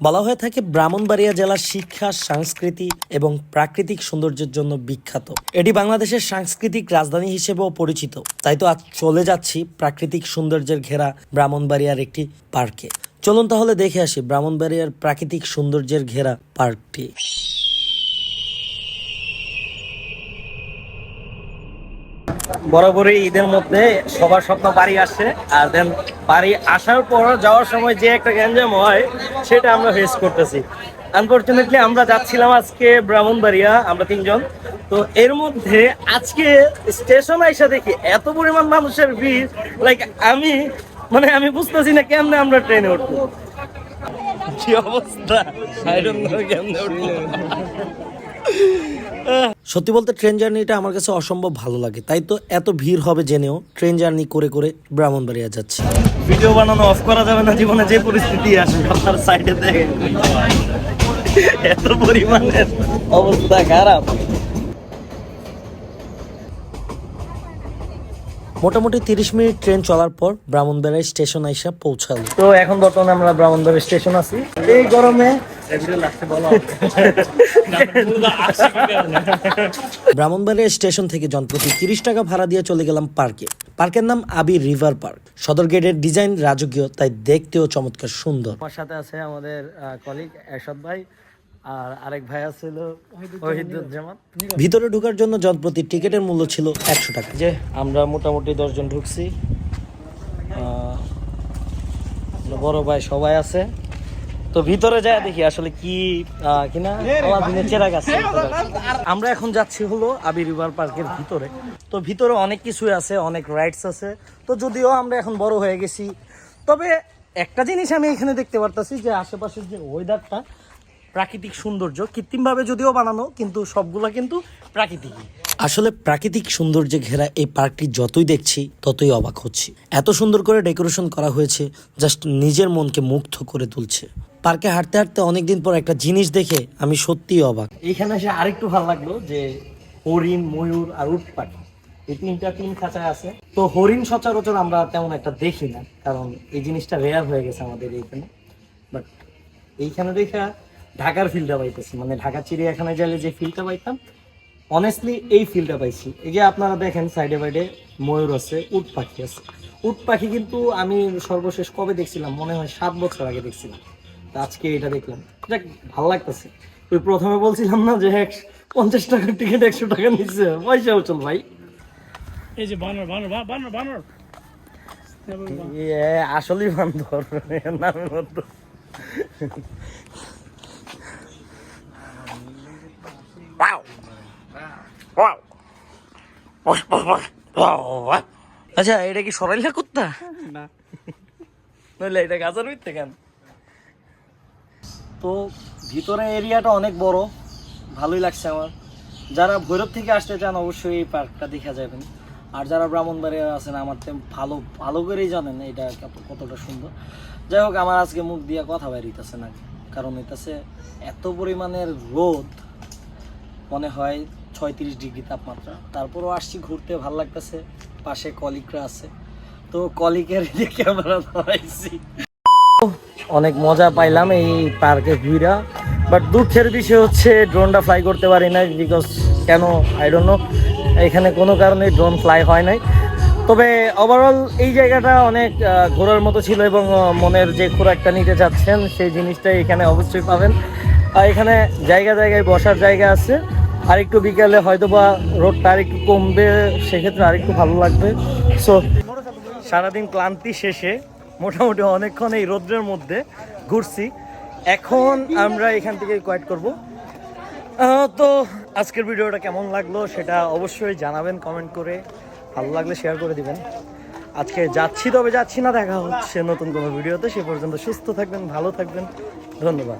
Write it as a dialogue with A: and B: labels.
A: বলা হয়ে থাকে ব্রাহ্মণবাড়িয়া জেলার শিক্ষা, সংস্কৃতি এবং প্রাকৃতিক সৌন্দর্যের জন্য বিখ্যাত। এটি বাংলাদেশের সাংস্কৃতিক রাজধানী হিসেবেও পরিচিত। তাই তো আজ চলে যাচ্ছি প্রাকৃতিক সৌন্দর্যের ঘেরা ব্রাহ্মণবাড়িয়ার একটি পার্কে। চলুন তাহলে দেখে আসি ব্রাহ্মণবাড়িয়ার প্রাকৃতিক সৌন্দর্যের ঘেরা পার্কটি।
B: বরাবরই ঈদের মধ্যে সবার স্বপ্ন বাড়ি আসে। আর দেন বাড়ি আসার পর যাওয়ার সময় যে একটা গ্যাঞ্জাম হয়, সেটা আমরা ফেস করতেছি। আনফর্চুনেটলি আমরা যাচ্ছিলাম আজকে ব্রাহ্মণবাড়িয়া, আমরা তিনজন। তো এর মধ্যে আজকে স্টেশন আইসা দেখি এত পরিমাণ মানুষের ভিড়। লাইক আমি মানে আমি বুঝতেছি না কেমনে আমরা ট্রেনে উঠবো। কি অবস্থা? কেমনে উঠবো?
A: সত্যি বলতে ট্রেন জার্নিটা আমার কাছে অসম্ভব ভালো লাগে। তাই তো এত ভিড় হবে জেনেও ট্রেন জার্নি করে করে ব্রাহ্মণবাড়িয়া যাচ্ছি।
B: ভিডিও বানানো অফ করা যাবে না জীবনে, যে পরিস্থিতি আসে আপনার সাইডে দেখেন। এত পরিমাণের অবস্থা খারাপ।
A: মোটামুটি তিরিশ মিনিট ট্রেন চলার পর ব্রাহ্মণবাড়িয়া স্টেশন আইসা পৌঁছালো।
B: তো এখন বর্তমানে আমরা ব্রাহ্মণবাড়ি স্টেশন আছি। এই গরমে
A: ব্রাহ্মণবাড়িয়া স্টেশন থেকে জনপ্রতি তিরিশ টাকা ভাড়া দিয়ে চলে গেলাম পার্কে। পার্কের নাম আবি রিভার পার্ক। সদর গেটের ডিজাইন রাজকীয় তাই দেখতেও চমৎকার সুন্দর।
B: আমার সাথে আছে আমাদের কলিগ এরশাদ ভাই। আর আরেক ভাই আছিল ওহিদুজ্জামান
A: ভিতরে ঢোকার জন্য জনপ্রতি টিকিটের মূল্য ছিল একশো টাকা।
B: যে আমরা মোটামুটি দশজন ঢুকছি। বড় ভাই সবাই আছে। তো ভিতরে যায় দেখি আসলে কি কিনা আলাদিনের চেরাগ আছে আমরা এখন যাচ্ছি হলো আবি রিভার পার্কের ভিতরে। তো ভিতরে অনেক কিছুই আছে অনেক রাইডস আছে। তো যদিও আমরা এখন বড় হয়ে গেছি তবে একটা জিনিস আমি এখানে দেখতে পারতাছি যে আশেপাশের যে ওয়েদারটা প্রাকৃতিক সৌন্দর্য কৃত্রিমভাবে যদিও বানানো কিন্তু সবগুলা কিন্তু প্রাকৃতিক
A: আসলে প্রাকৃতিক সৌন্দর্যে ঘেরা এই পার্কটি যতই দেখছি ততই অবাক হচ্ছি। এত সুন্দর করে ডেকোরেশন করা হয়েছে জাস্ট নিজের মনকে মুগ্ধ করে তুলছে। পার্কে হাঁটতে হাঁটতে অনেকদিন পর একটা জিনিস দেখে আমি সত্যিই অবাক।
B: এখানে এসে আরেকটু ভালো লাগল যে হরিণ ময়ূর আর উট পাখি এই তিনটা তিন খাঁচায় আছে। তো হরিণ সচরাচর আমরা তেমন একটা দেখি না কারণ এই জিনিসটা রেয়ার হয়ে গেছে আমাদের এইখানে। বাট এইখানে দেখা ঢাকার ফিলটা পাইতেছি। মানে ঢাকা চিড়িয়াখানায় গেলে যে ফিলটা পাইতাম অনেস্টলি এই ফিলটা পাইছি। এই যে আপনারা দেখেন সাইডে বাইডে ময়ূর আছে উট পাখি আছে। উট পাখি কিন্তু আমি সর্বশেষ কবে দেখছিলাম? মনে হয় সাত বছর আগে দেখছিলাম। তো আজকে এটা দেখলাম। যাক ভালো লাগতেছে। ওই প্রথমে বলছিলাম না যে এক পঞ্চাশ টাকার টিকিট একশো টাকা নিচ্ছে। পয়সা উচল ভাই।
C: এই যে বানর বানর বানর বানর।
B: আসলেই বান্ধব এর নামের মতো আচ্ছা এটা কি সরাইলা কুত্তা?
C: না।
B: নইলে এটা গাছের ভিত্তে কেন? তো ভিতরে এরিয়াটা অনেক বড় ভালোই লাগছে আমার। যারা ভৈরব থেকে আসতে চান অবশ্যই এই পার্কটা দেখা যাবেন। আর যারা ব্রাহ্মণবাড়িয়া আছেন আমার তো ভালো ভালো করেই জানেন এটা কতটা সুন্দর। যাই হোক আমার আজকে মুখ দিয়ে কথা বেরিতেছে না কারণ এটাছে এত পরিমাণের রোদ মনে হয় ছয়ত্রিশ ডিগ্রি তাপমাত্রা। তারপরও আসছি ঘুরতে, ভালো লাগতেছে। পাশে কলিকরা আছে। তো কলিগের ক্যামেরা ধরাইছি অনেক মজা পাইলাম এই পার্কে ঘুরা বাট দুঃখের বিষয় হচ্ছে, ড্রোনটা ফ্লাই করতে পারি না বিকজ কেন? আই ডোন্ট নো এখানে কোনো কারণে ড্রোন ফ্লাই হয় নাই। তবে ওভারঅল এই জায়গাটা অনেক ঘোরার মতো ছিল এবং মনের যে খোরাকটা নিতে চাচ্ছেন, সেই জিনিসটাই এখানে অবশ্যই পাবেন। আর এখানে জায়গা জায়গায় বসার জায়গা আছে। আর একটু বিকালে হয়তো বা রোডটা আর একটু কমবে, সেক্ষেত্রে আর একটু ভালো লাগবে। সো সারাদিন ক্লান্তি শেষে মোটামুটি অনেকক্ষণ এই রোদ্রের মধ্যে ঘুরছি। এখন আমরা এখান থেকে কোয়াইট করব। তো আজকের ভিডিওটা কেমন লাগল সেটা অবশ্যই জানাবেন কমেন্ট করে। ভালো লাগলে শেয়ার করে দিবেন। আজকে যাচ্ছি, তবে যাচ্ছি না, দেখা হচ্ছে নতুন কোনো ভিডিওতে। সে পর্যন্ত সুস্থ থাকবেন, ভালো থাকবেন। ধন্যবাদ।